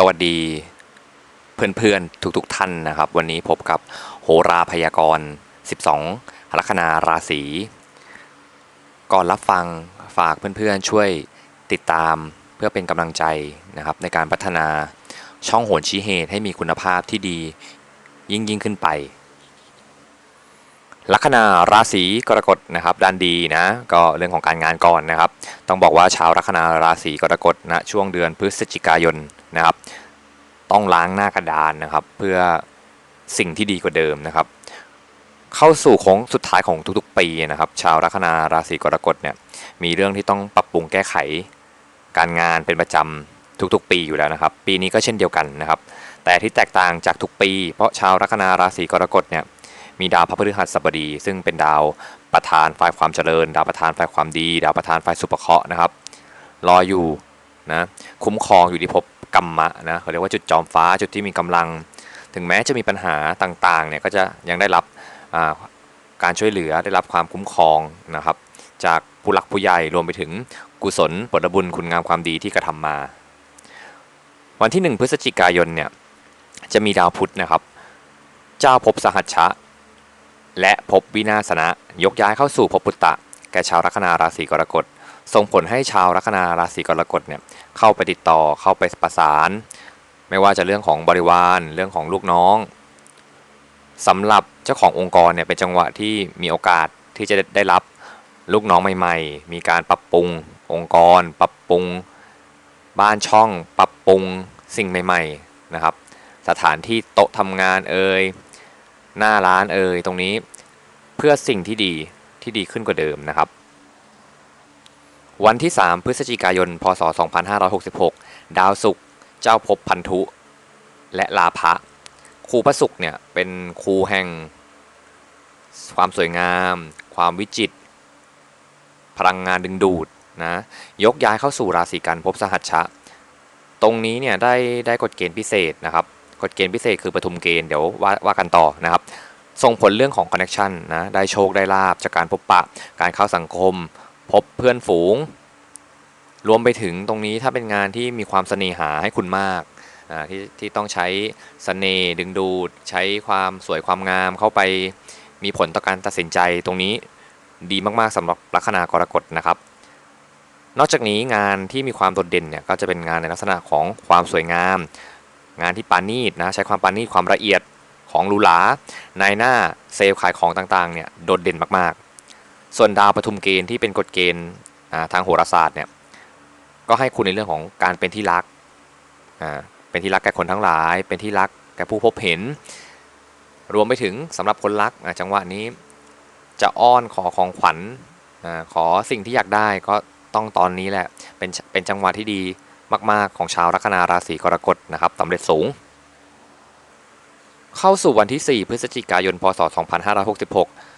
สวัสดีเพื่อนๆ ทุกๆท่านนะครับ วันนี้พบกับโหราพยากรณ์ 12 ลัคนาราศี ก่อนรับฟังฝากเพื่อนๆ ช่วยติดตามเพื่อเป็นกำลังใจนะครับ ในการพัฒนาช่องโหนชี้เหตุให้มีคุณภาพที่ดียิ่งยิ่งขึ้นไป ลัคนาราศีกรกฎนะครับด้านดีนะก็เรื่องของการงานก่อนนะครับ ต้องบอกว่าชาวลัคนาราศีกรกฎนะช่วงเดือนพฤศจิกายนนะครับ ต้องล้างหน้ากระดานนะครับ เพื่อสิ่งที่ดีกว่าเดิมนะครับ เข้าสู่โค้งสุดท้ายของทุกๆปีนะครับ ชาวลัคนาราศีกรกฎเนี่ยมีเรื่องที่ต้องปรับปรุงแก้ไข การงานเป็นประจำทุกๆ ปีอยู่แล้วนะครับ ปีนี้ก็เช่นเดียวกันนะครับ แต่ที่แตกต่างจากทุกปี เพราะชาวลัคนาราศีกรกฎเนี่ยมีดาวพระพฤหัสบดี ซึ่งเป็นดาวประธานฝ่ายความเจริญ ดาวประธานฝ่ายความดี ดาวประธานฝ่ายสุภเคราะห์นะครับรออยู่นะคุ้มครองอยู่ที่ภพ กรรมะนะเขาเรียกว่าจุดจอมฟ้าจุดที่มีกำลัง ถึงแม้จะมีปัญหาต่างๆเนี่ยก็จะยังได้รับการช่วยเหลือได้รับความคุ้มครองนะครับ จากผู้หลักผู้ใหญ่รวมไปถึงกุศลผลบุญคุณงามความดีที่กระทำมา วันที่ 1 พฤศจิกายนเนี่ยจะมีดาวพุธนะครับ เจ้าภพสหัชชะ และภพวินาศนะ ยกย้ายเข้าสู่ภพปุตตะ แก่ชาวลัคนาราศีกรกฎ ส่งผลให้ชาวลัคนาราศีกรกฎเนี่ยเข้าไปติดต่อเข้าไปประสาน ไม่ว่าจะเรื่องของบริวารเรื่องของลูกน้องสำหรับเจ้าขององค์กรเนี่ยเป็นจังหวะที่มีโอกาสที่จะได้รับลูกน้องใหม่ ๆ มีการปรับปรุงองค์กร ปรับปรุงบ้านช่อง ปรับปรุงสิ่งใหม่ ๆนะครับ สถานที่โต๊ะทำงานเอ่ยหน้าร้านเอ่ยตรงนี้เพื่อสิ่งที่ดีที่ดีขึ้นกว่าเดิมนะครับ วันที่ 3 พฤศจิกายน พศ 2566 ดาวศุกร์เจ้าภพพันธุ และลาภะครูพระศุกร์เนี่ยเป็นครูแห่ง ความสวยงาม ความวิจิต พลังงานดึงดูดนะยกย้ายเข้าสู่ราศีกันภพสหัชชะ ตรงนี้เนี่ยได้ได้กฎเกณฑ์พิเศษนะครับกฎเกณฑ์พิเศษคือปฐุมเกณฑ์เดี๋ยวว่าว่ากันต่อนะครับส่งผลเรื่องของคอนเน c ชันนะได้โชคได้ลาบจากการพบปะ การเข้าสังคม พบเพื่อนฝูง รวมไปถึงตรงนี้ถ้าเป็นงานที่มีความเสน่หาให้คุณมากที่ที่ต้องใช้เสน่ห์ดึงดูด ใช้ความสวยความงามเข้าไปมีผลต่อการตัดสินใจตรงนี้ดีมากๆสำหรับลัคนากรกฎนะครับ นอกจากนี้งานที่มีความโดดเด่นเนี่ยก็จะเป็นงานในลักษณะของความสวยงาม งานที่ปานีตนะใช้ความปานีตความละเอียดของหรูหรานายหน้าเซลล์ขายของต่างๆเนี่ยโดดเด่นมากๆ ส่วนดาวปทุมเกณฑ์ที่เป็นกฎเกณฑ์ทางโหราศาสตร์เนี่ย ก็ให้คุณในเรื่องของการเป็นที่รักอ่าเป็นที่รักแก่คนทั้งหลาย เป็นที่รักแก่ผู้พบเห็น รวมไปถึงสำหรับคนรักอ่าจังหวะนี้จะอ้อนขอของขวัญอาขอสิ่งที่อยากได้ก็ต้องตอนนี้แหละเป็นเป็นจังหวะที่ดีมาก ๆ ของชาวลัคนาราศีกรกฎนะครับสำเร็จสูง เข้าสู่วันที่ 4 พฤศจิกายน พศ 2566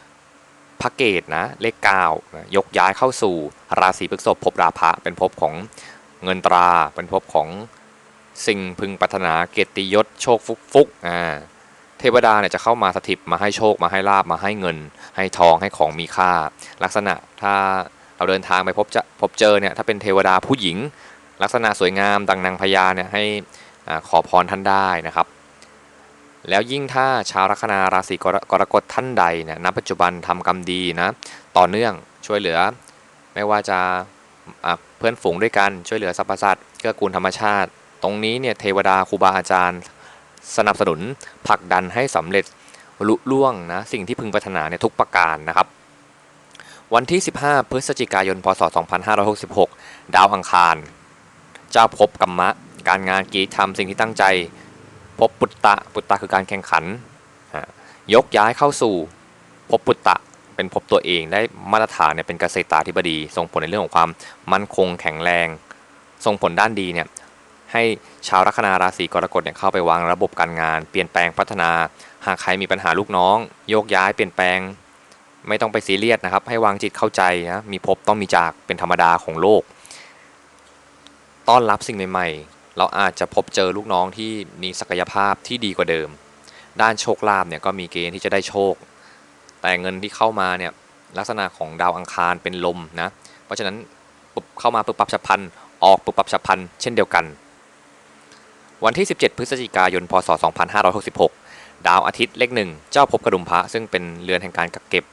พระเกตนะเลข9นะยกย้ายเข้าสู่ราศีพฤษภภพราภะเป็นภพของเงินตรา เป็นภพของสิ่งพึงปรารถนาเกียรติยศโชคฟุกฟุกอ่าเทวดาเนี่ยจะเข้ามาสถิตมาให้โชคมาให้ลาบมาให้เงิน ให้ทองให้ของมีค่า ลักษณะถ้าเราเดินทางไปพบจะพบเจอเนี่ยถ้าเป็นเทวดาผู้หญิง ลักษณะสวยงามดังนางพญาเนี่ยให้อาขอพรท่านได้นะครับ แล้วยิ่งถ้าชาวลัคนาราศีกรกฎท่านใดเนี่ยณปัจจุบันทำกรรมดีนะต่อเนื่องช่วยเหลือ ไม่ว่าจะะเพื่อนฝูงด้วยกันช่วยเหลือสรรพสัตว์เกื้อกูลธรรมชาติ ตรงนี้เนี่ยเทวดาครูบาอาจารย์ สนับสนุนผลักดันให้สำเร็จลุล่วงนะสิ่งที่พึงปรารถนาเนี่ยทุกประการนะครับ วันที่ 15 พฤศจิกายน พศ 2566 ดาวอังคาร เจ้าภพกรรมะ การงานกีธรรมสิ่งที่ตั้งใจ พบปุตตะปุตตะคือการแข่งขัน ยกย้ายเข้าสู่ภพปุตตะเป็นภพตัวเองได้มาตรฐานเนี่ยเป็นเกษตราธิบดี ส่งผลในเรื่องของความมั่นคงแข็งแรง ส่งผลด้านดีเนี่ยให้ชาวลัคนาราศีกรกฎเนี่ยเข้าไปวางระบบการงาน เปลี่ยนแปลงพัฒนา หากใครมีปัญหาลูกน้อง โยกย้ายเปลี่ยนแปลง ไม่ต้องไปซีเรียสนะครับ ให้วางจิตเข้าใจนะมีพบต้องมีจากเป็นธรรมดาของโลก ต้อนรับสิ่งใหม่ๆ เราอาจจะพบเจอลูกน้องที่มีศักยภาพที่ดีกว่าเดิม ด้านโชคลาภเนี่ยก็มีเกณฑ์ที่จะได้โชค แต่เงินที่เข้ามาเนี่ยลักษณะของดาวอังคารเป็นลมนะ เพราะฉะนั้นปุ๊บเข้ามาปุ๊บปับฉับพันออกปุ๊บปับฉับพันเช่นเดียวกัน วันที่ 17 พฤศจิกายน พศ 2566 ดาวอาทิตย์เลขหนึ่งเจ้าภพกระดุมพระซึ่งเป็นเรือนแห่งการกักเก็บ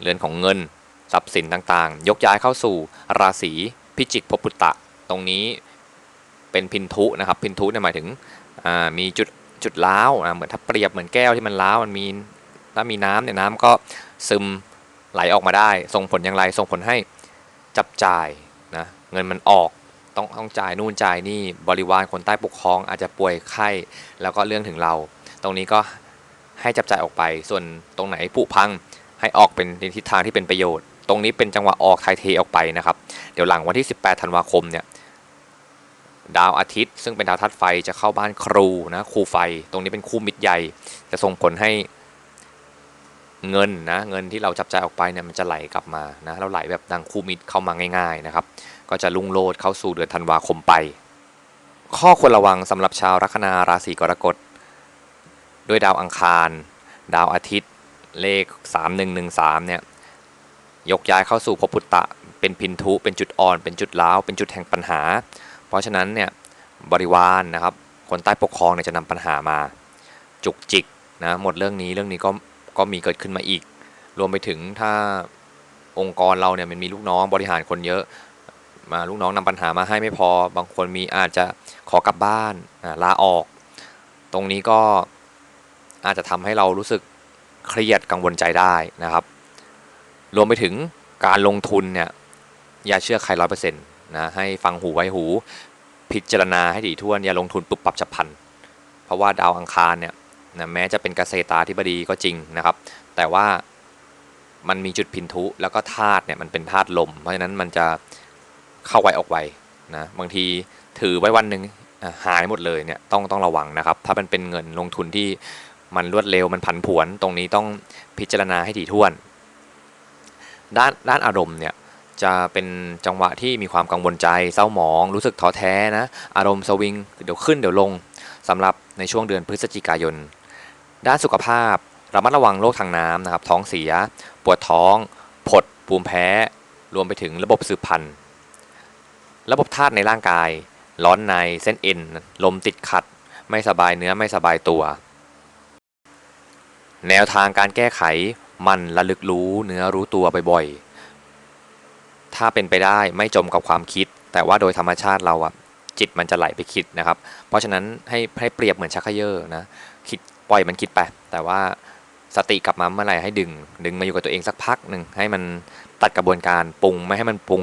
เรือนของเงิน ทรัพย์สินต่างๆ ยกย้ายเข้าสู่ราศีพิจิกภพุตตะ ตรงนี้ เป็นพินทุนะครับพินทุเนี่ยหมายถึงมีจุดจุดล้าวเหมือนถ้าเปรียบเหมือนแก้วที่มันล้าวมันมีถ้ามีน้ำเนี่ยน้ำก็ซึมไหลออกมาได้ ส่งผลอย่างไรส่งผลให้จับจ่ายนะเงินมันออกต้องต้องจ่ายนู่นจ่ายนี่บริวารคนใต้ปกครองอาจจะป่วยไข้แล้วก็เรื่องถึงเรา ตรงนี้ก็ให้จับจ่ายออกไป ส่วนตรงไหนผุพังให้ออกเป็นในทิศทางที่เป็นประโยชน์ ตรงนี้เป็นจังหวะออกไทยเทออกไปนะครับ เดี๋ยวหลังวันที่ 18 ธันวาคมเนี่ย ดาวอาทิตย์ ซึ่งเป็นดาวธาตุไฟจะเข้าบ้านครูนะครูไฟ ตรงนี้เป็นคู่มิตรใหญ่ จะส่งผลให้เงินนะเงินที่เราจับใจออกไปเนี่ยมันจะไหลกลับมานะแล้วไหลแบบดังคู่มิตรเข้ามาง่าย ๆนะครับ ก็จะลุ่งโลดเข้าสู่เดือนธันวาคมไป ข้อควรระวังสำหรับชาวลัคนาราศีกรกฎด้วยดาวอังคาร ดาวอาทิตย์ เลข 3113เนี่ยยกย้ายเข้าสู่ภพพุตตะ เป็นพินทุ เป็นจุดอ่อน เป็นจุดล้าว เป็นจุดแห่งปัญหา เพราะฉะนั้นเนี่ยบริวารนะครับคนใต้ปกครองเนี่ยจะนำปัญหามาจุกจิกนะหมดเรื่องนี้เรื่องนี้ก็ก็มีเกิดขึ้นมาอีก รวมไปถึงถ้าองค์กรเราเนี่ยมันมีลูกน้องบริหารคนเยอะมาลูกน้องนำปัญหามาให้ไม่พอ บางคนมีอาจจะขอกลับบ้านลาออก ตรงนี้ก็อาจจะทำให้เรารู้สึกเครียดกังวลใจได้นะครับ รวมไปถึงการลงทุนเนี่ยอย่าเชื่อใครร้อยเปอร์เซ็นต์ นะให้ฟังหูไว้หู พิจารณาให้ถี่ถ้วนอย่าลงทุนปุบปับฉับพลัน เพราะว่าดาวอังคารเนี่ยนะแม้จะเป็นเกษตราธิบดีก็จริงนะครับ แต่ว่ามันมีจุดพินทุแล้วก็ธาตุเนี่ยมันเป็นธาตุลม เพราะฉะนั้นมันจะเข้าไวออกไวนะบางทีถือไว้วันหนึ่งหายหมดเลยเนี่ยต้องต้องระวังนะครับ ถ้ามันเป็นเงินลงทุนที่มันรวดเร็วมันผันผวน ตรงนี้ต้องพิจารณาให้ถี่ถ้วน ด้านด้านอารมณ์เนี่ย จะเป็นจังหวะที่มีความกังวลใจเศร้าหมอง รู้สึกท้อแท้นะ อารมณ์สวิงเดี๋ยวขึ้นเดี๋ยวลงสำหรับในช่วงเดือนพฤศจิกายน ด้านสุขภาพระมัดระวังโรคทางน้ำนะครับ ท้องเสีย ปวดท้อง ผดภูมแพ้ รวมไปถึงระบบสืบพันธุ์ ระบบธาตุในร่างกาย ร้อนในเส้นเอ็น ลมติดขัด ไม่สบายเนื้อไม่สบายตัว แนวทางการแก้ไขมันระลึกรู้เนื้อรู้ตัวบ่อยๆ ถ้าเป็นไปได้ไม่จมกับความคิด แต่ว่าโดยธรรมชาติเราอะจิตมันจะไหลไปคิดนะครับ เพราะฉะนั้นให้ให้เปรียบเหมือนชักเขยอนะคิดปล่อยมันคิดไปแต่ว่าสติกลับมาเมื่อไหร่ให้ดึง ดึงมาอยู่กับตัวเองสักพักหนึ่งให้มันตัดกระบวนการปรุงไม่ให้มันปรุง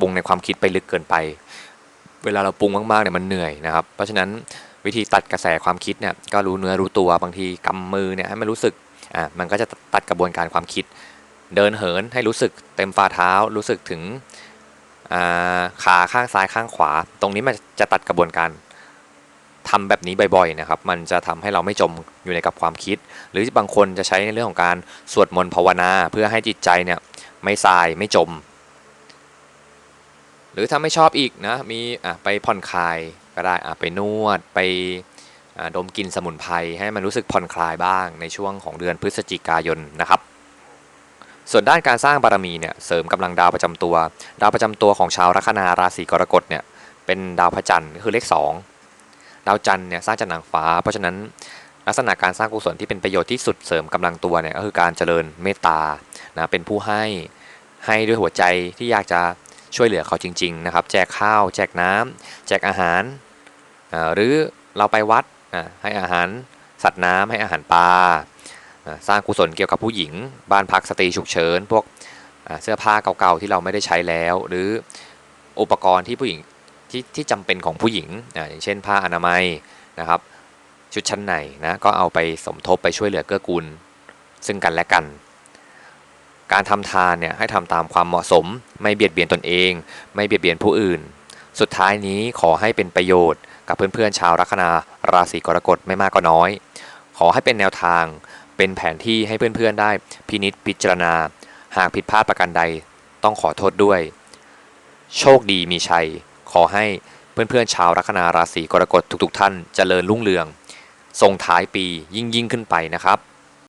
ปรุงในความคิดไปลึกเกินไป เวลาเราปรุงมากๆเนี่ยมันเหนื่อยนะครับ เพราะฉะนั้นวิธีตัดกระแสความคิดเนี่ยก็รู้เนื้อรู้ตัวบางทีกำมือเนี่ยให้มันรู้สึกอ่ามันก็จะตัดกระบวนการความคิด เดินเหินให้รู้สึกเต็มฝ่าเท้า รู้สึกถึงาขาข้างซ้ายข้างขวา ตรงนี้มันจะตัดกระบวนการทำแบบนี้บ่อยๆนะครับ มันจะทำให้เราไม่จมอยู่ในกับความคิด หรือบางคนจะใช้ในเรื่องของการสวดมนต์ภาวนาเพื่อให้จิตใจเนี่ยไม่ทรายไม่จม หรือถ้าไม่ชอบอีกนะมีะไปผ่อนคลายก็ได้อะไปนวดไปดมกลินสมุนไพรให้มันรู้สึกผ่อนคลายบ้างในช่วงของเดือนพฤศจิกายนนะครับ ส่วนด้านการสร้างบารมีเนี่ยเสริมกำลังดาวประจำตัว ดาวประจำตัวของชาวลัคนาราศีกรกฎเนี่ยเป็นดาวพระจันทร์ก็คือเลข 2 ดาวจันทร์เนี่ยสร้างจากนางฟ้า เพราะฉะนั้นลักษณะการสร้างกุศลที่เป็นประโยชน์ที่สุดเสริมกำลังตัวเนี่ยก็คือการเจริญเมตตานะเป็นผู้ให้ให้ด้วยหัวใจที่อยากจะช่วยเหลือเขาจริงๆนะครับแจกข้าว แจกน้ำแจกอาหารหรือเราไปวัดให้อาหารสัตว์น้ำให้อาหารปลา สร้างกุศลเกี่ยวกับผู้หญิง บ้านพักสตรีฉุกเฉิน พวกเสื้อผ้าเก่าๆที่เราไม่ได้ใช้แล้ว หรืออุปกรณ์ที่ผู้หญิงที่ที่จำเป็นของผู้หญิงออย่างเช่นผ้าอนามัยนะครับชุดชั้นในนะก็เอาไปสมทบไปช่วยเหลือเกื้อกูลซึ่งกันและกัน การทำทานเนี่ยให้ทำตามความเหมาะสม ไม่เบียดเบียนตนเอง ไม่เบียดเบียนผู้อื่น สุดท้ายนี้ขอให้เป็นประโยชน์ กับเพื่อนๆชาวลัคนาราศีกรกฎไม่มากก็น้อย ขอให้เป็นแนวทาง เป็นแผนที่ให้เพื่อนๆ ได้พินิษพิจารณา หากผิดพลาดประการใดต้องขอโทษด้วย โชคดีมีชัย ขอให้เพื่อนๆชาวลัคนาราศีกรกฎทุกๆ ท่านเจริญรุ่งเรืองส่งท้ายปียิ่งยิ่งขึ้นไปนะครับ